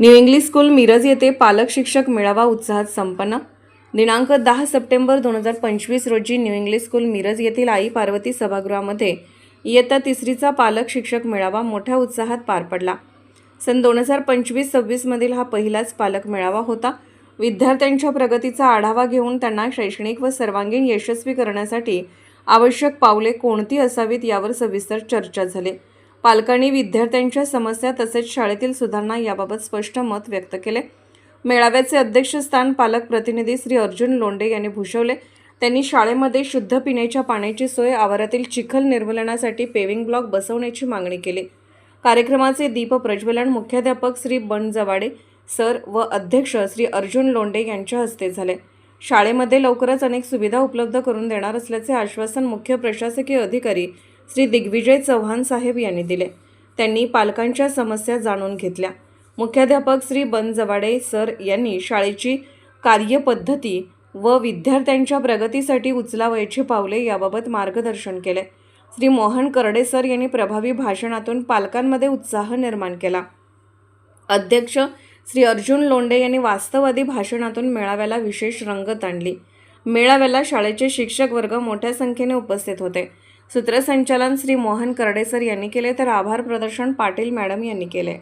New English school Miraj येथे पालक शिक्षक मेळावा उत्साहात संपन्न. दिनांक दहा सप्टेंबर दोन हजार पंचवीस रोजी न्यू इंग्लिश स्कूल मिरज येथील आई पार्वती सभागृहामध्ये इयत्ता तिसरीचा पालक शिक्षक मेळावा मोठ्या उत्साहात पार पडला. सन दोन हजार पंचवीस सव्वीसमधील हा पहिलाच पालक मेळावा होता. विद्यार्थ्यांच्या प्रगतीचा आढावा घेऊन त्यांना शैक्षणिक व सर्वांगीण यशस्वी करण्यासाठी आवश्यक पावले कोणती असावीत यावर सविस्तर चर्चा झाली. पालकांनी विद्यार्थ्यांच्या समस्या तसेच शाळेतील सुधारणा याबाबत स्पष्ट मत व्यक्त केले. मेळाव्याचे अध्यक्षस्थान पालक प्रतिनिधी श्री अर्जुन लोंडे यांनी भूषवले. त्यांनी शाळेमध्ये शुद्ध पिण्याच्या पाण्याची सोय आवारातील चिखल निर्मूलनासाठी पेविंग ब्लॉक बसवण्याची मागणी केली. कार्यक्रमाचे दीप प्रज्वलन मुख्याध्यापक श्री बन जवाडे सर व अध्यक्ष श्री अर्जुन लोंडे यांच्या हस्ते झाले. शाळेमध्ये लवकरच अनेक सुविधा उपलब्ध करून देणार असल्याचे आश्वासन मुख्य प्रशासकीय अधिकारी श्री दिग्विजय चव्हाण साहेब यांनी दिले. त्यांनी पालकांच्या समस्या जाणून घेतल्या. मुख्याध्यापक श्री बन जवाडे सर यांनी शाळेची कार्यपद्धती व विद्यार्थ्यांच्या प्रगतीसाठी उचलावयाची पावले याबाबत मार्गदर्शन केले. श्री मोहन करडे सर यांनी प्रभावी भाषणातून पालकांमध्ये उत्साह निर्माण केला. अध्यक्ष श्री अर्जुन लोंडे यांनी वास्तववादी भाषणातून मेळाव्याला विशेष रंगत आणली मेळाव्याला शाळेचे शिक्षक वर्ग मोठ्या संख्येने उपस्थित होते. सूत्रसंचालन श्री मोहन कर्डेसर यांनी केले तर आभार प्रदर्शन पाटील मॅडम यांनी केले.